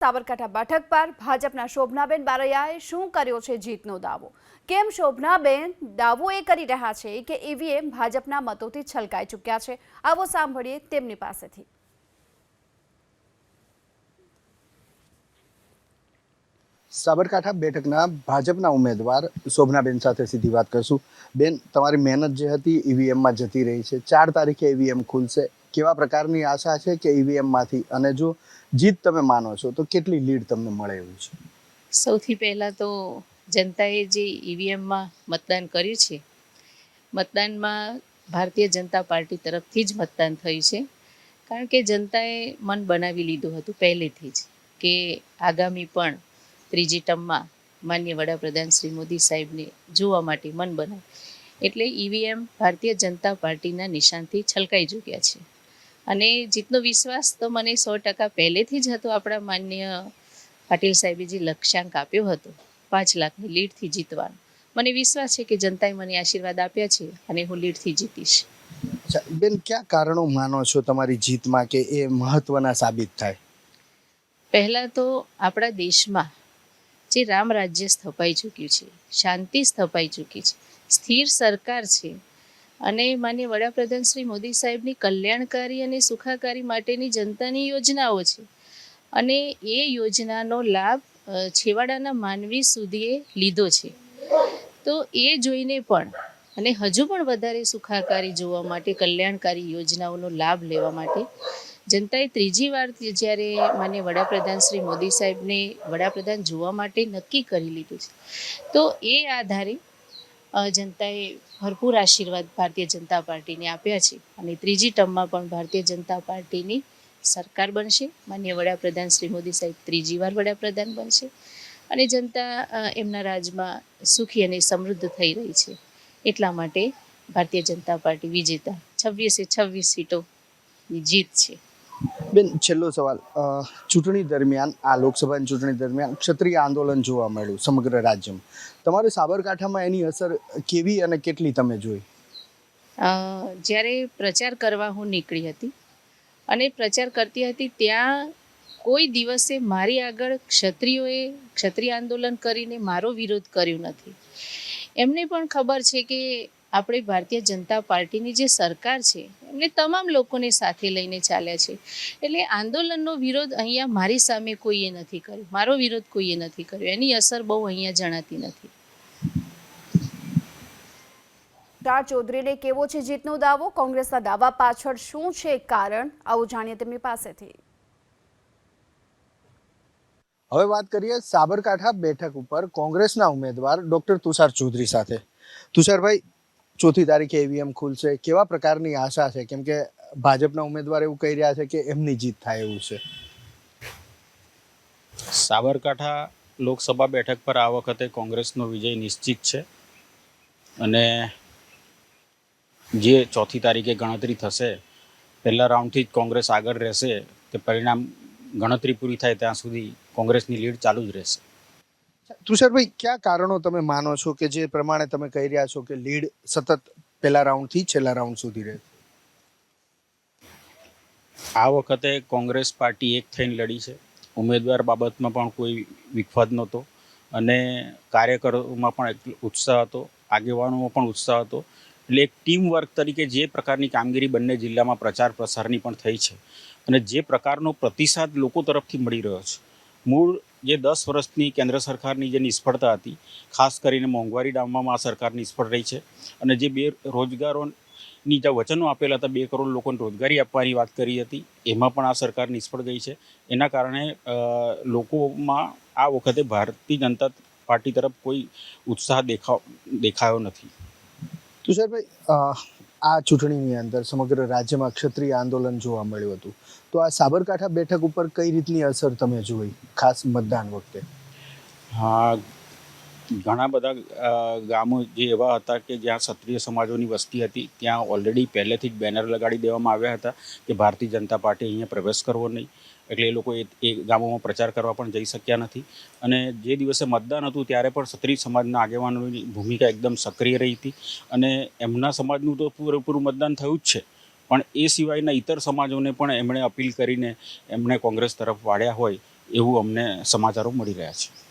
સાબરકાંઠા બેઠક પર ભાજપના શોભનાબેન બારૈયાએ શું કર્યો છે જીતનો દાવો? કેમ શોભનાબેન દાવો એ કરી રહ્યા છે કે ઈવીએમ ભાજપના મતોથી છલકાઈ ચૂક્યા છે? આવો સાંભળીએ તેમની પાસેથી. સાબરકાંઠા બેઠકના ભાજપના ઉમેદવાર શોભનાબેન સાથે સીધી વાત કરશું. બેન, તમારી મહેનત જે હતી ઈવીએમમાં જતી રહી છે. ચાર તારીખે ઈવીએમ ખુલશે. કેવા પ્રકારની આશા છે કે ઈવીએમમાંથી? અને જો જીત તમે માનો છો, તો કેટલી લીડ તમને મળે એવું છે? સૌથી પહેલાં તો જનતાએ જે ઈવીએમમાં મતદાન કર્યું છે, મતદાનમાં ભારતીય જનતા પાર્ટી તરફથી જ મતદાન થયું છે. કારણ કે જનતાએ મન બનાવી લીધું હતું પહેલેથી જ કે આગામી પણ ત્રીજી ટર્મમાં માન્ય વડાપ્રધાન શ્રી મોદી સાહેબને જોવા માટે મન બનાવે. એટલે ઈવીએમ ભારતીય જનતા પાર્ટીના નિશાનથી છલકાઈ ચૂક્યા છે. અને જીતનો વિશ્વાસ તો મને સો ટકા પહેલેથી જ હતો આપણા માન્ય પાટીલ સાહેબે જે લક્ષ્યાંક આપ્યો હતો પાંચ લાખની લીડથી જીતવાનો. મને વિશ્વાસ છે કે જનતાએ મને આશીર્વાદ આપ્યા છે અને હું લીડથી જીતીશ. બેન કયા કારણો માનો છો તમારી જીતમાં કે એ મહત્વના સાબિત થાય? પહેલાં તો આપણા દેશમાં જે રામ રાજ્ય સ્થપાઈ ચૂક્યું છે શાંતિ સ્થપાઈ ચૂકી છે સ્થિર સરકાર છે અને માન્ય વડાપ્રધાન શ્રી મોદી સાહેબની કલ્યાણકારી અને સુખાકારી માટેની જનતાની યોજનાઓ છે. અને એ યોજનાનો લાભ છેવાડાના માનવી સુધીએ લીધો છે. તો એ જોઈને પણ, અને હજુ પણ વધારે સુખાકારી જોવા માટે, કલ્યાણકારી યોજનાઓનો લાભ લેવા માટે, જનતાએ ત્રીજી વાર જ્યારે માન્ય વડાપ્રધાન શ્રી મોદી સાહેબને વડાપ્રધાન જોવા માટે નક્કી કરી લીધું છે. તો એ આધારે જનતાએ ભરપૂર આશીર્વાદ ભારતીય જનતા પાર્ટીને આપ્યા છે અને ત્રીજી ટર્મમાં પણ ભારતીય જનતા પાર્ટીની સરકાર બનશે. માન્ય વડાપ્રધાન શ્રી મોદી સાહેબ ત્રીજી વાર વડાપ્રધાન બનશે અને જનતા એમના રાજમાં સુખી અને સમૃદ્ધ થઈ રહી છે. એટલા માટે ભારતીય જનતા પાર્ટી વિજેતા છવ્વીસે છવ્વીસ સીટોની જીત છે. બેન, છેલ્લો સવાલ. ચૂંટણી દરમિયાન, આ લોકસભાની ચૂંટણી દરમિયાન ક્ષત્રિય આંદોલન જોવા મળ્યું સમગ્ર રાજ્યમાં. તમારે સાબરકાંઠામાં એની અસર કેવી અને કેટલી તમે જોઈ? જ્યારે પ્રચાર કરવા હું નીકળી હતી અને પ્રચાર કરતી હતી ત્યાં કોઈ દિવસે મારી આગળ ક્ષત્રિયોએ ક્ષત્રિય આંદોલન કરીને મારો વિરોધ કર્યો નથી. એમને પણ ખબર છે કે આપણે ભારતીય જનતા પાર્ટીની જે સરકાર છે એમને તમામ લોકોને સાથે લઈને ચાલ્યા છે. એટલે આંદોલનનો વિરોધ અહીંયા મારી સામે કોઈએ નથી કર્યો મારો વિરોધ કોઈએ નથી કર્યો એની અસર બહુ અહીંયા જણાતી નથી. તાર ચૌધરીને કેવો છે જીતનો દાવો? કોંગ્રેસના દાવા પાછળ શું છે કારણ? આવું જાણીએ તેમની પાસેથી. હવે વાત કરીએ સાબરકાંઠા બેઠક ઉપર કોંગ્રેસના ઉમેદવાર ડોક્ટર તુષાર ચૌધરી સાથે. તુષારભાઈ ચોથી તારીખે ઈવીએમ ખુલશે. કેવા પ્રકારની આશા છે? કેમ કે ભાજપના ઉમેદવાર એવું કહી રહ્યા છે કે એમની જીત થાય એવું છે. સાબરકાંઠા લોકસભા બેઠક પર આ વખતે કોંગ્રેસનો વિજય નિશ્ચિત છે અને જે ચોથી તારીખે ગણતરી થશે, પહેલા રાઉન્ડથી જ કોંગ્રેસ આગળ રહેશે, તે પરિણામ ગણતરી પૂરી થાય ત્યાં સુધી કોંગ્રેસની લીડ ચાલુ જ રહેશે. તુષારભાઈ કયા કારણો તમે માનો છો કે જે પ્રમાણે તમે કહી રહ્યા છો કે લીડ સતત પહેલા રાઉન્ડથી છેલ્લા રાઉન્ડ સુધી રહે આ વખતે કોંગ્રેસ પાર્ટી એક થઈને લડી છે. ઉમેદવાર બાબતમાં પણ કોઈ વિખવાદ નહોતો અને કાર્યકરોમાં પણ એટલો ઉત્સાહ હતો, આગેવાનોમાં પણ ઉત્સાહ હતો. એટલે એક ટીમ વર્ક તરીકે જે પ્રકારની કામગીરી બંને જિલ્લામાં પ્રચાર પ્રસારની પણ થઈ છે અને જે પ્રકારનો પ્રતિસાદ લોકો તરફથી મળી રહ્યો છે. મૂળ જે દસ વર્ષની કેન્દ્ર સરકારની જે નિષ્ફળતા હતી, ખાસ કરીને મોંઘવારી ડામવામાં આ સરકાર નિષ્ફળ રહી છે અને જે બે રોજગારોની જે વચનો આપેલા હતા, બે કરોડ લોકોને રોજગારી આપવાની વાત કરી હતી, એમાં પણ આ સરકાર નિષ્ફળ ગઈ છે. એના કારણે લોકોમાં આ વખતે ભારતીય જનતા પાર્ટી તરફ કોઈ ઉત્સાહ દેખાવ, દેખાયો નથી. તુષારભાઈ આ ચૂંટણીની અંદર સમગ્ર રાજ્યમાં ક્ષત્રિય આંદોલન જોવા મળ્યું હતું. તો આ સાબરકાંઠા બેઠક ઉપર કઈ રીતની અસર તમે જોઈ ખાસ મતદાન વખતે? હા ઘણા બધા ગામો જે એવા હતા કે જ્યાં ક્ષત્રિય સમાજોની વસ્તી હતી, ત્યાં ઓલરેડી પહેલેથી જ બેનર લગાડી દેવામાં આવ્યા હતા કે ભારતીય જનતા પાર્ટી અહીંયા પ્રવેશ કરવો નહીં. એટલે એ લોકો એ ગામોમાં પ્રચાર કરવા પણ જઈ શક્યા નથી. અને જે દિવસે મતદાન હતું, ત્યારે પણ ક્ષત્રિય સમાજના આગેવાનોની ભૂમિકા એકદમ સક્રિય રહી હતી. અને એમના સમાજનું તો પૂરેપૂરું મતદાન થયું જ છે. પણ એ સિવાયના ઇતર સમાજોને પણ એમણે અપીલ કરીને એમણે કોંગ્રેસ તરફ વાળ્યા હોય, એવું અમને સમાચારો મળી રહ્યા છે.